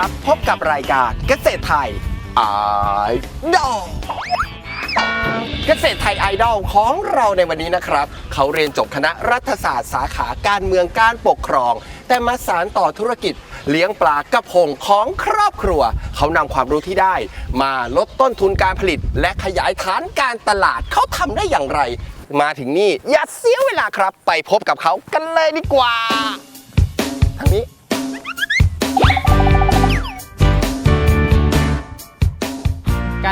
ครับ พบกับรายการเกษตรไทยไอดอลเกษตรไทยไอดอลของเราในวันนี้นะครับ เขาเรียนจบคณะรัฐศาสตร์สาขาการเมืองการปกครอง แต่มาสารต่อธุรกิจเลี้ยงปลากระพงของครอบครัว เขานำความรู้ที่ได้ มาลดต้นทุนการผลิต และขยายฐานการตลาดเขาทำได้อย่างไร มาถึงนี่อย่าเสียเวลาครับ ไปพบกับเขากันเลยดีกว่าทางนี้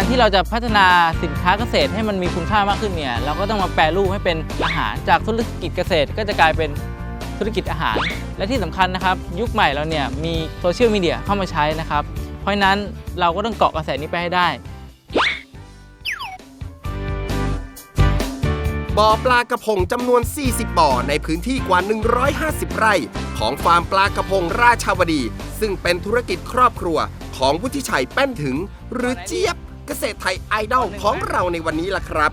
การที่เราจะพัฒนาสินค้าเกษตรให้มันมีคุณค่ามากขึ้นเนี่ยเราก็ต้องมาแปรรูปให้เป็นอาหารจากธุรกิจเกษตร ก็จะกลายเป็นธุรกิจอาหาร และที่สำคัญนะครับ ยุคใหม่เราเนี่ยมีโซเชียลมีเดียเข้ามาใช้นะครับ เพราะฉะนั้นเราก็ต้องเกาะกระแสนี้ไปให้ได้บ่อปลากระพงจำนวน 40 บ่อในพื้นที่กว่า 150 ไร่ ของฟาร์มปลากระพงราชาวดี ซึ่งเป็นธุรกิจครอบครัวของวุฒิชัยแป้นถึง หรือเจี๊ยบ เกษตรไทยไอดอลของเราในวันนี้ล่ะครับ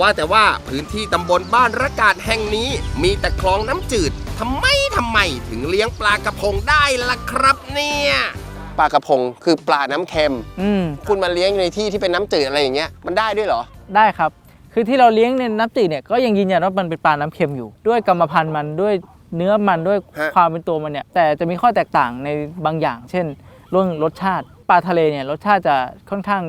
ว่าแต่ว่าพื้นที่ตำบลบ้านระกาศแห่งนี้ มีแต่คลองน้ำจืดทำไมทำไมถึงเลี้ยงปลากระพงได้ล่ะครับเนี่ยปลากระพงคือปลาน้ำเค็มอืมคุณมาเลี้ยงในที่ที่เป็นน้ำจืดอะไรอย่างเงี้ยมันได้ด้วยเหรอ ได้ครับ คือที่เราเลี้ยงในน้ำจืดเนี่ยก็ยังยืนยันว่ามันเป็นปลาน้ำเค็มอยู่ ด้วยกรรมพันธุ์มันด้วยเนื้อมันด้วยฮะความเป็นตัวมันเนี่ยแต่จะมีข้อแตกต่างในบางอย่าง เช่นเรื่องรสชาติ ปลาทะเลเนี่ยรสชาติจะค่อนข้าง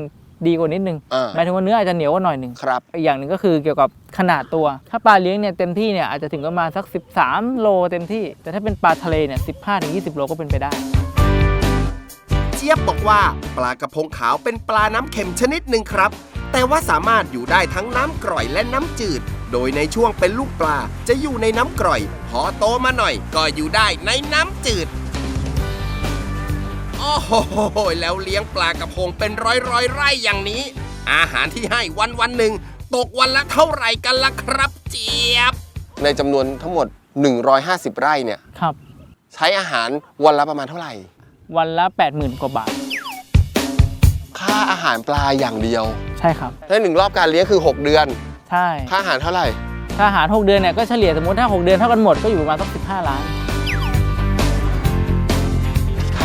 ดีกว่านิดนึงอ่า หมายถึงว่าเนื้ออาจจะเหนียวกว่าหน่อยหนึ่งครับ อีกอย่างหนึ่งก็คือเกี่ยวกับขนาดตัว ถ้าปลาเลี้ยงเนี่ยเต็มที่เนี่ยอาจจะถึงประมาณสัก 13 โลเต็มที่ แต่ถ้าเป็นปลาทะเลเนี่ย15-20 โลก็เป็นไปได้ เจี๊ยบบอกว่า ปลากระพงขาวเป็นปลาน้ำเค็มชนิดหนึ่งครับ แต่ว่าสามารถอยู่ได้ทั้งน้ำกร่อยและน้ำจืด โดยในช่วงเป็นลูกปลาจะอยู่ในน้ำกร่อย พอโตมาหน่อย ก็อยู่ได้ในน้ำจืดโอ้โหแล้วเลี้ยงปลากระพงเป็นร้อยร้อยๆไร่อย่างนี้ อาหารที่ให้วันวันๆหนึ่งตกวันละเท่าไหร่กันล่ะครับ เจี๊ยบ ในจำนวนทั้งหมด 150 ไร่เนี่ย ครับ ใช้อาหารวันละประมาณเท่าไหร่ วันละ 80,000 กว่าบาท ค่าอาหารปลาอย่างเดียวใช่ครับถ้าหนึ่งรอบการเลี้ยงคือ 6 เดือน ใช่ ค่าอาหารเท่าไหร่ ถ้าอาหาร 6 เดือนเนี่ยก็เฉลี่ยสมมติถ้า 6 เดือนเท่ากันหมดก็อยู่ประมาณสัก15 ล้านค่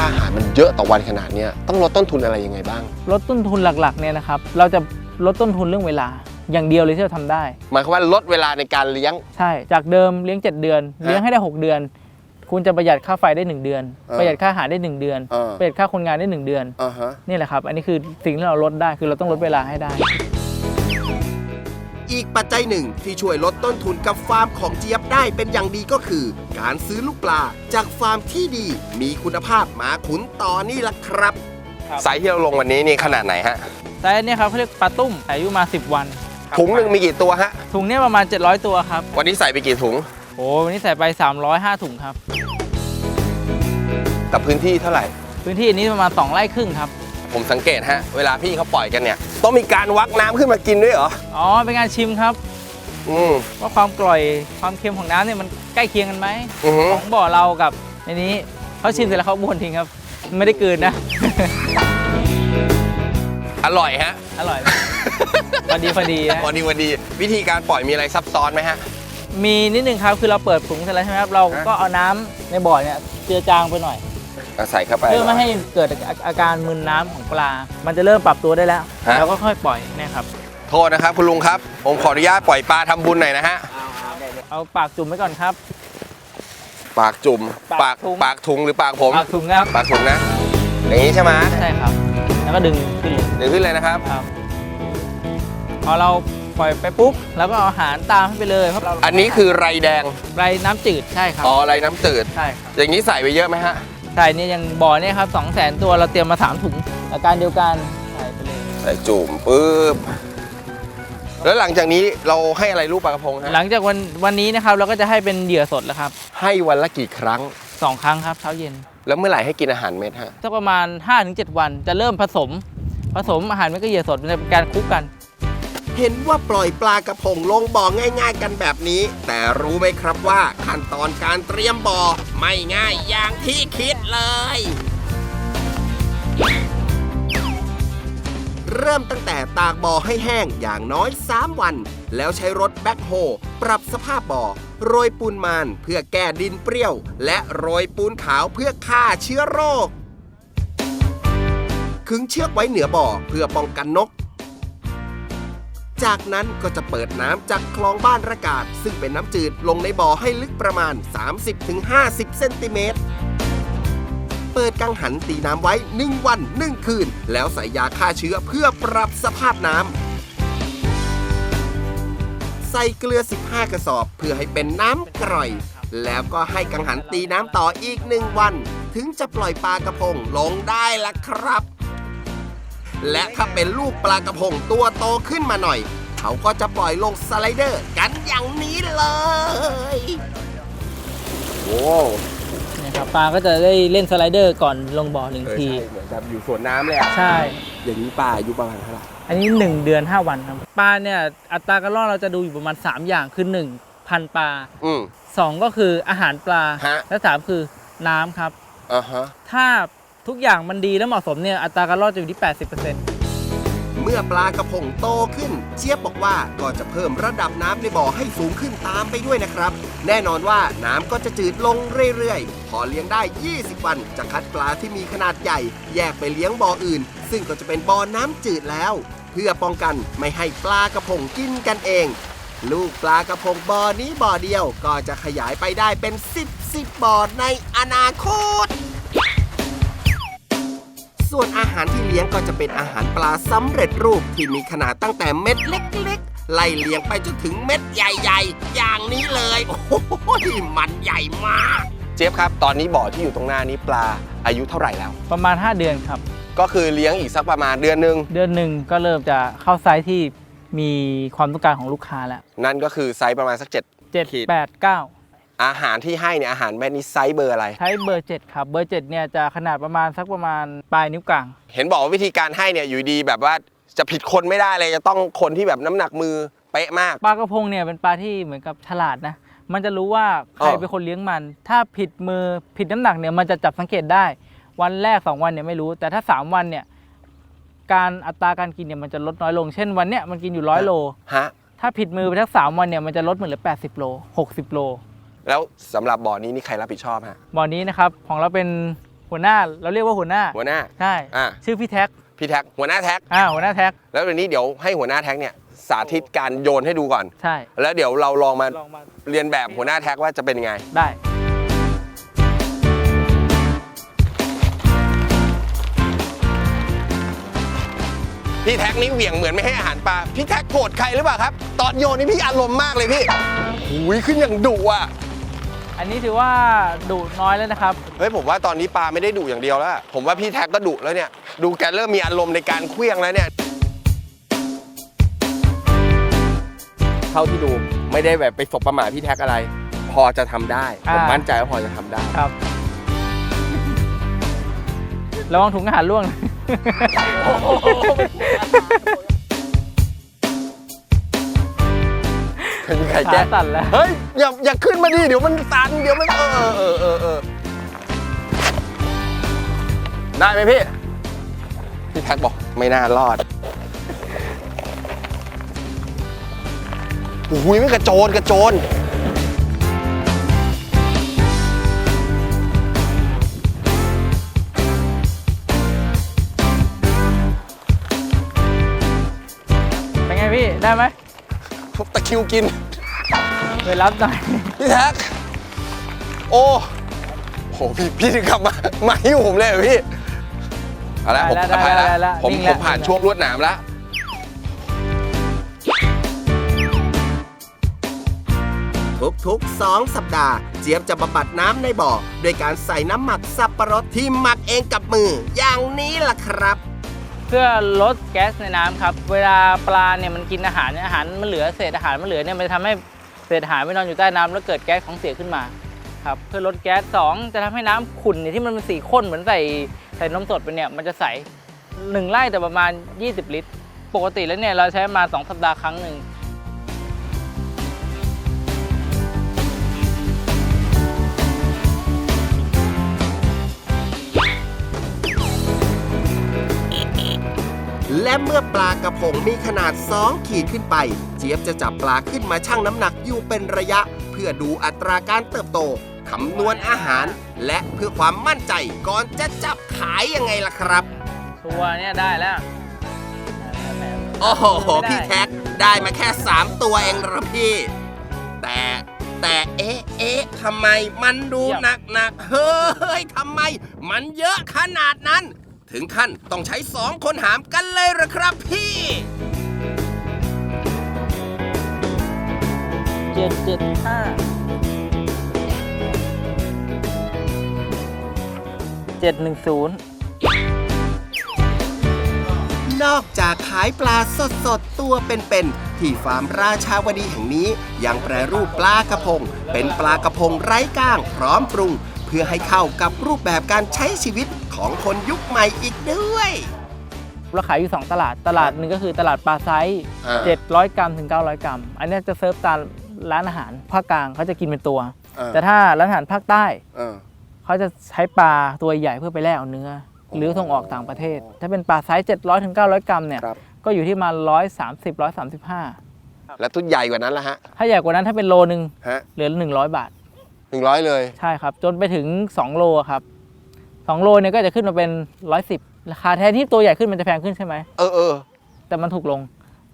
าอาหารมันเยอะต่อวันขนาดเนี้ยต้องลดต้นทุนอะไรยังไงบ้าง ลดต้นทุนหลักๆเนี่ยนะครับ เราจะลดต้นทุนเรื่องเวลา อย่างเดียวเลยที่เราทำได้ หมายความว่าลดเวลาในการเลี้ยง ใช่ จากเดิมเลี้ยง 7 เดือน เลี้ยงให้ได้ 6 เดือน คุณจะประหยัดค่าไฟได้ 1 เดือนเออประหยัดค่าอาหารได้ 1 เดือนเออประหยัดค่าคนงานได้ 1 เดือนอ่าฮะนี่แหละครับ อันนี้คือสิ่งที่เราลดได้คือเราต้องลดเวลาให้ได้ อีกปัจจัยหนึ่งที่ช่วยลดต้นทุนกับฟาร์มของเจี๊ยบได้เป็นอย่างดีก็คือ การซื้อลูกปลาจากฟาร์มที่ดี มีคุณภาพมาขุนต่อนี่ล่ะครับครับไซส์ที่เราลงวันนี้นี่ขนาดไหนฮะแต่อันนี้ครับเขาเรียกปลาตุ้มอายุมา 10 วันถุงหนึ่งมีกี่ตัวฮะ ถุงเนี่ยประมาณ 700 ตัวครับวันนี้ใส่ไปกี่ถุง โอ้วันนี้ใส่ไป 305 ถุงครับกับพื้นที่เท่าไหร่ พื้นที่อันนี้ประมาณ 2 ไร่ครึ่งครับ ผมสังเกตฮะ เวลาพี่เขาปล่อยกันเนี่ย ต้องมีการวักน้ำขึ้นมากินด้วยเหรอ อ๋อ เป็นการชิมครับ อืม ว่าความกร่อยความเค็มของน้ำเนี่ยมันใกล้เคียงกันไหมอือฮึ ของบ่อเรากับในนี้เขาชิมเสร็จแล้วเขาบ้วนทิ้งครับ ไม่ได้กลืนนะ อร่อยฮะ อร่อยพอดีพอดีนะวันดีวันดี วิธีการปล่อยมีอะไรซับซ้อนไหมฮะ มีนิดนึงครับคือเราเปิดถุงเสร็จแล้วใช่ไหมครับเราก็เอาน้ำในบ่อเนี่ยเจือจางไปหน่อยเอา ใส่เข้าไป เพื่อไม่ให้เกิดอาอาการมึนน้ำของปลา มันจะเริ่มปรับตัวได้แล้ว ฮะ แล้วก็ค่อยปล่อยเนะครับ โทษนะครับ คุณลุงครับ ผมขออนุญาตปล่อยปลาทำบุญหน่อยนะฮะ เอาปากจุ่มไว้ก่อนครับ ปากจุ่ม ปากถุง ปากถุงหรือปากผม ปากถุงครับ ปากถุงนะ อย่างนี้ใช่ไหมใช่ครับ แล้วก็ดึงขึ้นเลยเดี๋ยวขึ้นเลยนะครับ ครับ พอเราปล่อยไปปุ๊บ แล้วก็เอาอาหารตามให้ไปเลยเพราะเราอันนี้คือไรแดง ไรน้ำจืด ใช่ครับ อ๋อไรน้ำจืด ใช่ครับ อย่างนี้ใส่ไปเยอะไหมฮะ ใช่เนี่ยยังบ่อเนี่ยครับสองแสนตัวเราเตรียมมาสามถุงอาการเดียวกันใส่ไปเลย ใส่จุ่มปุ๊บแล้วหลังจากนี้เราให้อะไรลูกปลากระพงฮะหลังจากวันวันนี้นะครับเราก็จะให้เป็นเหยื่อสดแล้วครับให้วันละกี่ครั้ง สองครั้งครับเช้าเย็นแล้วเมื่อไหร่ให้กินอาหารเม็ดฮะสักประมาณ5-7 วันจะเริ่มผสม ผสมอาหารเม็ดกระเหยี่ยวสดมันจะเป็นการคลุกกัน เห็นว่าปล่อยปลากระพงลงบ่อง่าย ๆ กันแบบนี้ แต่รู้ไหมครับว่าขั้นตอนการเตรียมบ่อไม่ง่ายอย่างที่คิดเลย เริ่มตั้งแต่ตากบ่อให้แห้งอย่างน้อย 3 วัน แล้วใช้รถแบ็คโฮปรับสภาพบ่อโรยปูนมานเพื่อแก้ดินเปรี้ยว และโรยปูนขาวเพื่อฆ่าเชื้อโรคขึงเชือกไว้เหนือบ่อเพื่อป้องกันนก จากนั้นก็จะเปิดน้ำจากคลองบ้านระกาศ ซึ่งเป็นน้ำจืดลงในบ่อให้ลึกประมาณ 30-50 เซนติเมตร เปิดกังหันตีน้ำไว้ 1 วัน 1 คืน แล้วใส่ยาฆ่าเชื้อเพื่อปรับสภาพน้ำใส่เกลือ 15 กระสอบเพื่อให้เป็นน้ำกร่อย แล้วก็ให้กังหันตีน้ำต่ออีกหนึ่งวัน ถึงจะปล่อยปลากระพงลงได้ละครับ และถ้าเป็นลูกปลากระพงตัวโตขึ้นมาหน่อย เขาก็จะปล่อยลงสไลเดอร์กันอย่างนี้เลยโอ้นะครับปลาก็จะได้เล่นสไลเดอร์ก่อนลงบ่อหนึ่งเออทีใช่เหมือนแบบอยู่สวนน้ำเลยอะใช่ อย่างนี้ปลาอายุประมาณเท่าไหร่อันนี้ 1 เดือน 5 วันครับปลาเนี่ยอัตราการรอดเราจะดูอยู่ประมาณ 3 อย่างคือ1พันธุ์ปลาอืม 2 ก็คืออาหารปลา ฮะ และ 3 คือน้ำครับอ่าฮะ ถ้า ทุกอย่างมันดีและเหมาะสมเนี่ยอัตราการรอดจะอยู่ที่ 80%เมื่อปลากระพงโตขึ้นเจี๊ยบบอกว่าก็จะเพิ่มระดับน้ำในบ่อให้สูงขึ้นตามไปด้วยนะครับ แน่นอนว่าน้ำก็จะจืดลงเรื่อยๆ พอเลี้ยงได้ 20 วัน จะคัดปลาที่มีขนาดใหญ่ แยกไปเลี้ยงบ่ออื่น ซึ่งก็จะเป็นบ่อน้ำจืดแล้ว เพื่อป้องกันไม่ให้ปลากระพงกินกันเอง ลูกปลากระพงบ่อนี้บ่อเดียว ก็จะขยายไปได้เป็น 10 10บ่อในอนาคต ส่วนอาหารที่เลี้ยงก็จะเป็นอาหารปลาสำเร็จรูปที่มีขนาดตั้งแต่เม็ดเล็กๆ ไล่เลี้ยงไปจนถึงเม็ดใหญ่ๆ อย่างนี้เลย โอ้โหมันใหญ่มาก เจฟครับ ตอนนี้บ่อที่อยู่ตรงหน้านี้ปลาอายุเท่าไหร่แล้ว ประมาณ 5 เดือนครับ ก็คือเลี้ยงอีกสักประมาณเดือนหนึ่งเดือนหนึ่งก็เริ่มจะเข้าไซส์ที่มีความต้องการของลูกค้าแล้ว นั่นก็คือไซส์ประมาณสัก7ขีด8 9 7 อาหารที่ให้เนี่ยอาหารแม่นี้ไซส์เบอร์อะไร ใช้เบอร์ 7 ครับ เบอร์ 7 เนี่ยจะขนาดประมาณสักประมาณปลายนิ้วกลาง เห็นบอกว่าวิธีการให้เนี่ยอยู่ดีแบบว่าจะผิดคนไม่ได้เลยจะต้องคนที่แบบน้ำหนักมือเป๊ะมาก ปลากระพงเนี่ยเป็นปลาที่เหมือนกับฉลาดนะ มันจะรู้ว่าใครอ๋อเป็นคนเลี้ยงมัน ถ้าผิดมือผิดน้ำหนักเนี่ยมันจะจับสังเกตได้ วันแรก 2 วันเนี่ยไม่รู้ แต่ถ้า 3 วันเนี่ยการอัตราการกินเนี่ยมันจะลดน้อยลง เช่นวันเนี้ยมันกินอยู่ร้อยโล ฮะ ถ้าผิดมือไปทั้งสามวันเนี่ยมันจะลดเหมือนเหลือ80 โล 60 โล แล้วสำหรับบ่อนี้นี่ใครรับผิดชอบฮะบ่อนี้นะครับของเราเป็นหัวหน้าเราเรียกว่าหัวหน้าหัวหน้าใช่อ่าชื่อพี่แท็กพี่แท็กหัวหน้าแท็กอ่าหัวหน้าแท็กแล้วเดี๋ยวนี้เดี๋ยวให้หัวหน้าแท็กเนี่ยสาธิตการโยนให้ดูก่อน ใช่ แล้วเดี๋ยวเราลองมาลองมาเรียนแบบหัวหน้าแท็กว่าจะเป็นยังไง ได้ พี่แท็กนี่เหวี่ยงเหมือนไม่ให้อาหารปลา พี่แท็กโกรธใครหรือเปล่าครับ ตอนโยนนี่พี่อารมณ์มากเลยพี่หุยขึ้นอย่างดุอะ อันนี้ถือว่าดุน้อยแล้วนะครับ เฮ้ยผมว่าตอนนี้ปลาไม่ได้ดุอย่างเดียวแล้วผมว่าพี่แท็กก็ดุแล้วเนี่ย ดูแกเริ่มมีอารมณ์ในการเคลี้ยงแล้วเนี่ย เท่าที่ดูไม่ได้แบบไปสบประมาทพี่แท็กอะไร พอจะทำได้ผมอ่ามั่มั่นใจว่าพอจะทำได้ ครับระวังถุงอาหารร่วงเป็ นใครขาแก้สั่นแล้ว เฮ้ยอย่าอย่าขึ้นมาดิเดี๋ยวมันตันเดี๋ยวมันเออเออเออเออได้ไหมพี่ พี่แท็กบอกไม่น่ารอดโอ้ยไม่กระโจนกระโจนเป็นไงพี่ ได้ไหมทุบ ตะคริวกิน ไปรับหน่อย พี่แท็ก โอ้โหพี่พี่ถึงกลับมา มาหิ้วผมเลยเหรอพี่เอาละผมได้อภัยได้แล้วได้ผมนิ่งผแล้วมผ่านนิ่งแล้วช่วงลวดหนามแล้วทุกๆ 2 สัปดาห์ เจี๊ยบจะบำบัดน้ำในบ่อด้วยการใส่น้ำหมักสับปะรดที่หมักเองกับมือ อย่างนี้ล่ะครับ เพื่อลดแก๊สในน้ำครับ เวลาปลาเนี่ยมันกินอาหารเนี่ยอาหารมันเหลือเศษอาหารมันเหลือเนี่ยมันจะทำให้เศษอาหารไม่นอนอยู่ใต้น้ำแล้วเกิดแก๊สของเสียขึ้นมาครับเพื่อลดแก๊สสองจะทำให้น้ำขุ่นเนี่ยที่มันเป็นสีข้นเหมือนใส่ใส่นมสดไปเนี่ยมันจะใสหนึ่งไร่แต่ประมาณ 20 ลิตร ปกติแล้วเนี่ยเราใช้มา2สัปดาห์ครั้งหนึ่ง และเมื่อปลากระพงมีขนาด 2 ขีดขึ้นไป เจี๊ยบจะจับปลาขึ้นมาชั่งน้ำหนักอยู่เป็นระยะ เพื่อดูอัตราการเติบโตคำนวณอาหาร และเพื่อความมั่นใจก่อนจะจับขายยังไงล่ะครับตัวเนี่ยได้แล้วโอ้โห พี่แท็กได้มาแค่ 3 ตัวเองเหรอพี่ แต่แต่เอ๊ะเอ๊ะทำไมมันดูหนักหนักๆเฮ้ยทำไม มันเยอะขนาดนั้น ถึงขั้นต้องใช้สองคนหามกันเลยเหรอครับพี่เจ็ดเจ็ดห้าเจ็ดหนึ่งศูนย์นอกจากขายปลาสดสดๆตัวเป็นๆที่ฟาร์มราชาวดีแห่งนี้ ยังแปรรูปปลากระพง เป็นปลากระพงไร้ก้าง พร้อมปรุงเพื่อให้เข้ากับรูปแบบการใช้ชีวิตของคนยุคใหม่อีกด้วย เราขายอยู่ 2 ตลาดตลาดหนึ่งก็คือตลาดปลาไซส์อ่า 700 กรัมถึง 900 กรัม อันเนี้ยจะเซิร์ฟตามร้านอาหารภาคกลางเขาจะกินเป็นตัวแต่ถ้าร้านอาหารภาคใต้เขาจะใช้ปลาตัวใหญ่เพื่อไปแลกเอาเนื้อ หรือส่งออกต่างประเทศ ถ้าเป็นปลาไซส์700ถึง900 กรัมเนี่ยครับ ก็อยู่ที่มา130 135 แล้วตุ้นใหญ่กว่านั้นละฮะถ้าใหญ่กว่านั้นถ้าเป็นโลนึงฮะเหลือ 100 บาท หนึ่งร้อยเลย ใช่ครับ จนไปถึง 2 โลอะครับ2โลเนี่ยก็จะขึ้นมาเป็น 110 ราคาแทนที่ตัวใหญ่ขึ้นมันจะแพงขึ้นใช่ไหมเออเออแต่มันถูกลง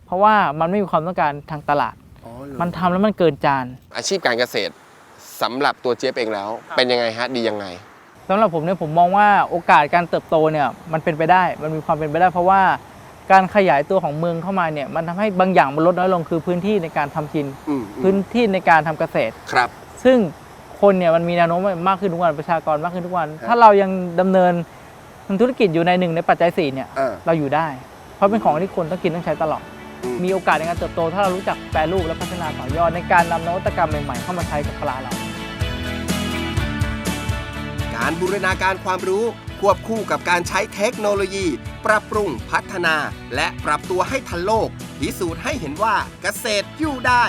เพราะว่ามันไม่มีความต้องการทางตลาด มันทำแล้วมันเกินจาน อาชีพการเกษตรสำหรับตัวเจี๊ยบเองแล้ว เป็นยังไงฮะดียังไงสำหรับผมเนี่ยผมมองว่าโอกาสการเติบโตเนี่ยมันเป็นไปได้มันมีความเป็นไปได้ เพราะว่าการขยายตัวของเมืองเข้ามาเนี่ยมันทำให้บางอย่างมันลดน้อยลงคือพื้นที่ในการทำกินอืมพื้นที่ในการทำเกษตรครับ ซึ่ง คนเนี่ยมันมีแนวโน้มมากขึ้นทุกวันประชากรมากขึ้นทุกวันครับถ้าเรายังดำเนินธุรกิจอยู่ในหนึ่งในปัจจัยสี่เนี่ยอ่าเราอยู่ได้ เพราะเป็นของที่คนต้องกินต้องใช้ตลอดอืมมีโอกาสในการเติบโต ถ้าเรารู้จักแปรรูปและพัฒนาต่อยอดในการนำนวัตกรรมใหม่ๆเข้ามาใช้กับปลาเรา การบูรณาการความรู้ควบคู่กับการใช้เทคโนโลยี ปรับปรุงพัฒนา และปรับตัวให้ทันโลกพิสูจน์ให้เห็นว่าเกษตรอยู่ได้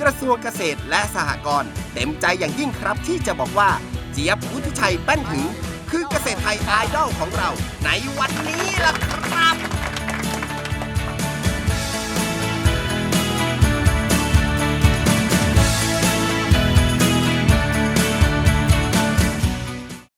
กระทรวงเกษตรและสหกรณ์เต็มใจอย่างยิ่งครับที่จะบอกว่า เจี๊ยบวุฒิชัยแป้นถึง คือเกษตรไทยไอดอลของเราในวันนี้ล่ะครับ